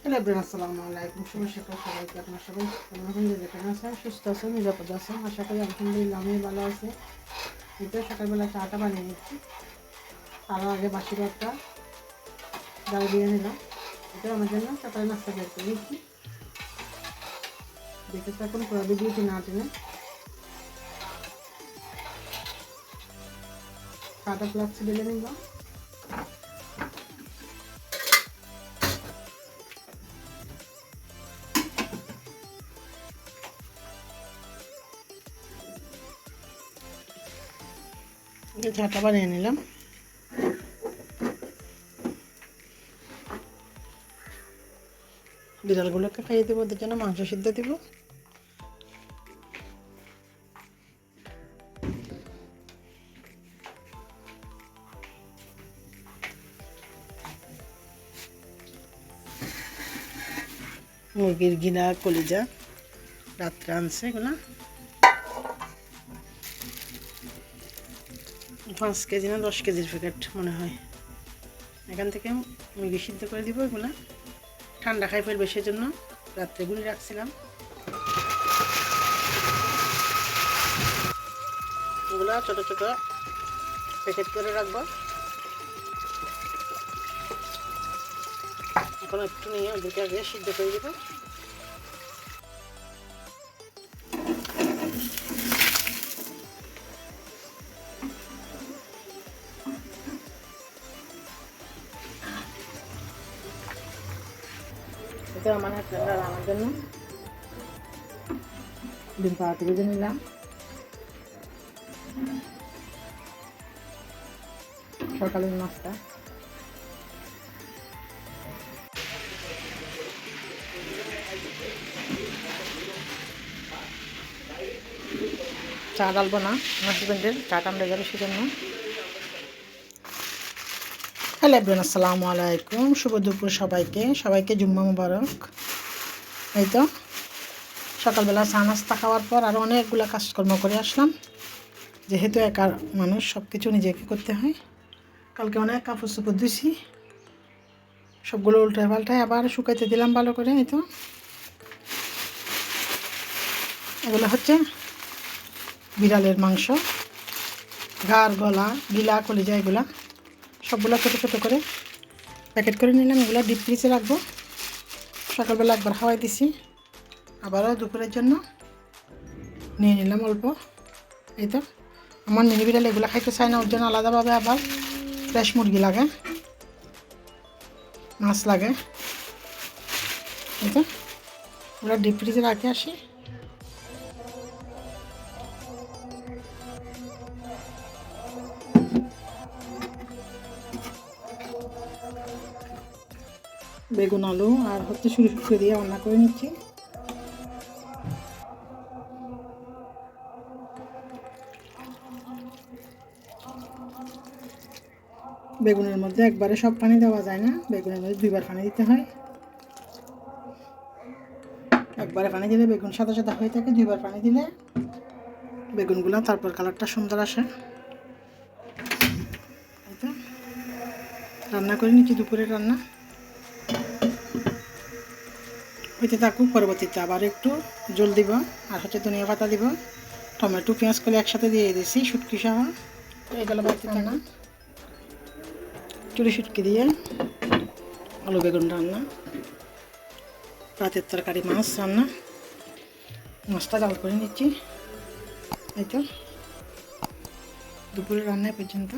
Hello everyone, আসসালামু আলাইকুম। শুভ সকাল সবাইকে আপনার সবাই যে যেখানে আছেন, সুস্থ আছেন, নিরাপদ আছেন? আশা করি আলহামদুলিল্লাহ আমি ভালো আছি। কিন্তু সকালবেলা চাটা বানিয়ে নিচ্ছি। তার আগে বাসি ভাতটা ডাল দিয়ে নিলাম। এটা আমার জন্য সকালে নাস্তা বের করে নিচ্ছি। দেখে থাকুন পুরো ভিডিওটি না টেনে। চাটা ফ্লাক্স ঢেলে নিলাম। ঝাঁটা বানিয়ে নিলাম। বিড়ালগুলোকে খাইয়ে দেবো, ওদের জন্য মাংস সিদ্ধ দিব। মুরগির গিলা কলিজা, রাত্রে আনছে এগুলা। পাঁচ কেজি না দশ কেজির প্যাকেট মনে হয়। এখান থেকে মুরগি সিদ্ধ করে দিব এগুলা। ঠান্ডা খাই ফেলবে সেজন্য রাত্রে গুলি রাখছিলাম। এগুলো ছোটো ছোটো প্যাকেট করে রাখব। এখন একটু নিয়ে ওদেরকে আগে সিদ্ধ করে দিব। আমার জন্য। ডিম ভেজে নিলাম। সকালের নাস্তা। চা ডালবো না, আমার হাজব্যান্ডের চা টামড়ে যাবে সেজন্য। হ্যালো এভরিওয়ান, আসসালামু আলাইকুম। শুভ দুপুর সবাইকে। সবাইকে জুম্মা মুবারক। এই তো, সকালবেলা চা নাস্তা খাওয়ার পর আরও অনেকগুলো কাজকর্ম করে আসলাম। যেহেতু একা মানুষ সব কিছু নিজেকে করতে হয়। কালকে অনেক কাপড় চোপড় দিছি সবগুলো উল্টায় পাল্টায় আবার শুকাইতে দিলাম ভালো করে, এই তো। এগুলো হচ্ছে বিড়ালের মাংস ঘাড় গলা, গিলা, কলিজা, এগুলা। সবগুলো ছোটো ছোটো করে প্যাকেট করে নিলাম, এগুলো ডিপ ফ্রিজে রাখব। সকালবেলা একবার হাওয়াই দিছি। আবারও দুপুরের জন্য নিয়ে নিলাম অল্প। এই তো, আমার মিনি বিড়াল এগুলো খাইতে চায় না, ওর জন্য আলাদাভাবে আবার ফ্রেশ মুরগি লাগে, মাছ লাগে। এই তো ওগুলো ডিপ ফ্রিজে রাখে আসি। বেগুন, আলু আর হচ্ছে শুরু শুরু দিয়ে রান্না করে নিচ্ছি। বেগুনের মধ্যে একবারে সব পানি দেওয়া যায় না, বেগুনের মধ্যে দুইবার পানি দিতে হয়। একবারে পানি দিলে বেগুন সাদা সাদা হয়ে থাকে, দুইবার পানি দিলে বেগুনগুলো তারপর কালারটা সুন্দর আসে। রান্না করে নিচ্ছি দুপুরের রান্না। হইতে থাকুক, পরবর্তীতে আবার একটু জল দিব আর হচ্ছে ধনিয়া পাতা দিব, টমেটো, পেঁয়াজ করে একসাথে দিয়ে দিয়েছি শুটকি সহ। এগুলো বাড়তে না চুরি শুটকি দিয়ে আলু বেগুন রান্না, রাতের তরকারি, মাছ রান্না, মাছটা জাল করে নিচ্ছি। এই তো। দুপুরে রান্না পর্যন্ত।